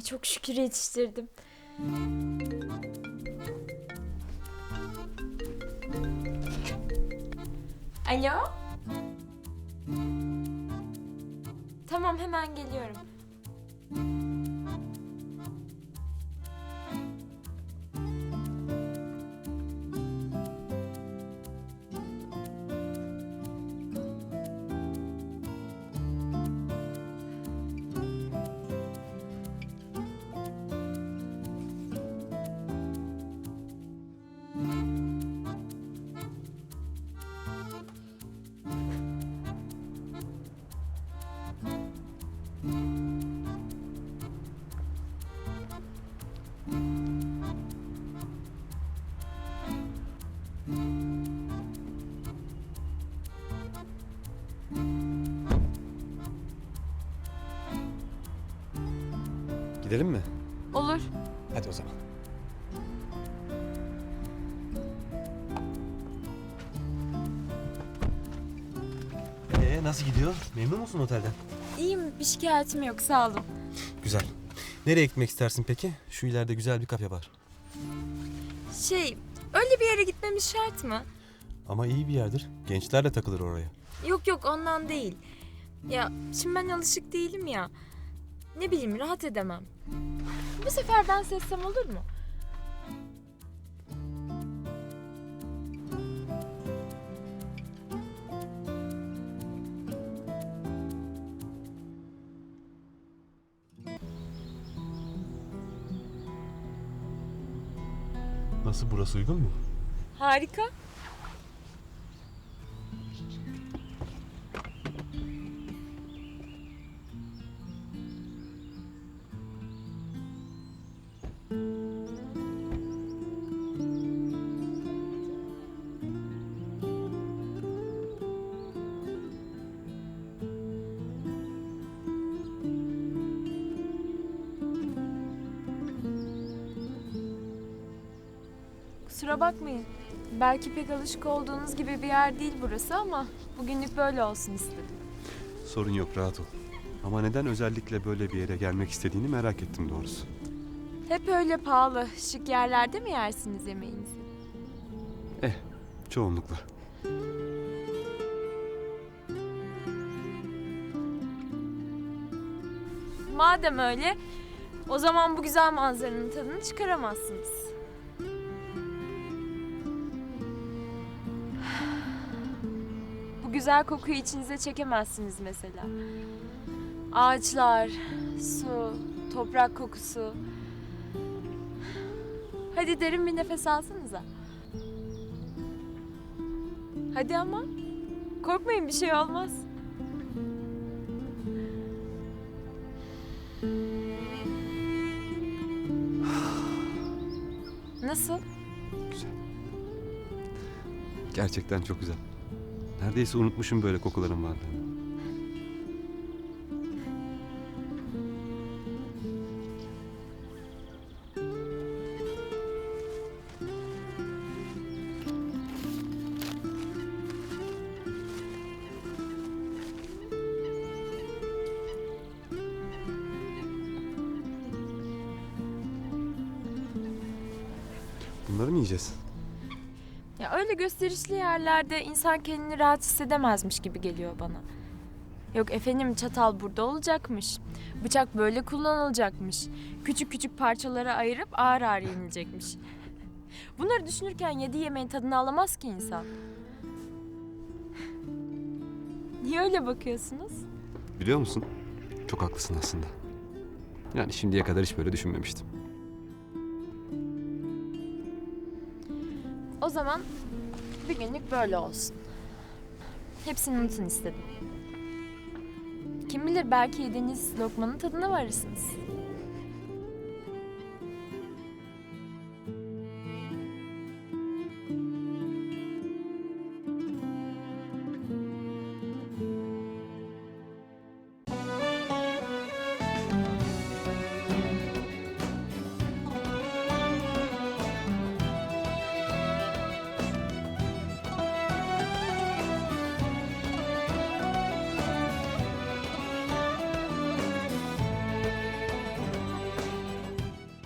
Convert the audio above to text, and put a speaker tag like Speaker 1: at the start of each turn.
Speaker 1: çok şükür yetiştirdim. Alo? Tamam hemen geliyorum.
Speaker 2: Gidelim mi?
Speaker 1: Olur.
Speaker 2: Hadi o zaman. Ee, nasıl gidiyor? Memnun musun otelden?
Speaker 1: İyiyim bir şikayetim yok sağ olun.
Speaker 2: Güzel. Nereye gitmek istersin peki? Şu ileride güzel bir kafe var.
Speaker 1: Şey öyle bir yere gitmemiz şart mı?
Speaker 2: Ama iyi bir yerdir. Gençler de takılır oraya.
Speaker 1: Yok yok ondan değil. Ya şimdi ben alışık değilim ya. Ne bileyim rahat edemem. Bu sefer ben seçsem olur mu?
Speaker 2: Nasıl burası uygun mu?
Speaker 1: Harika. Kusura bakmayın. Belki pek alışık olduğunuz gibi bir yer değil burası ama bugünlük böyle olsun istedim.
Speaker 2: Sorun yok rahat ol. Ama neden özellikle böyle bir yere gelmek istediğini merak ettim doğrusu.
Speaker 1: Hep öyle pahalı, şık yerlerde mi yersiniz yemeğinizi?
Speaker 2: Eh, çoğunlukla.
Speaker 1: Madem öyle, o zaman bu güzel manzaranın tadını çıkaramazsınız. Güzel kokuyu içinize çekemezsiniz mesela. Ağaçlar, su, toprak kokusu. Hadi derin bir nefes alsanıza. Hadi ama. Korkmayın bir şey olmaz. Nasıl?
Speaker 2: Güzel. Gerçekten çok güzel. Neredeyse unutmuşum böyle kokuların varlığını. Bunları mı yiyeceğiz?
Speaker 1: Öyle gösterişli yerlerde insan kendini rahat hissedemezmiş gibi geliyor bana. Yok efendim çatal burada olacakmış. Bıçak böyle kullanılacakmış. Küçük küçük parçalara ayırıp ağır ağır yenilecekmiş. Bunları düşünürken yediği yemeğin tadını alamaz ki insan. Niye öyle bakıyorsunuz?
Speaker 2: Biliyor musun? Çok haklısın aslında. Yani şimdiye kadar hiç böyle düşünmemiştim.
Speaker 1: O zaman bir günlük böyle olsun. Hepsini unutun istedim. Kim bilir belki yediğiniz lokmanın tadına varırsınız.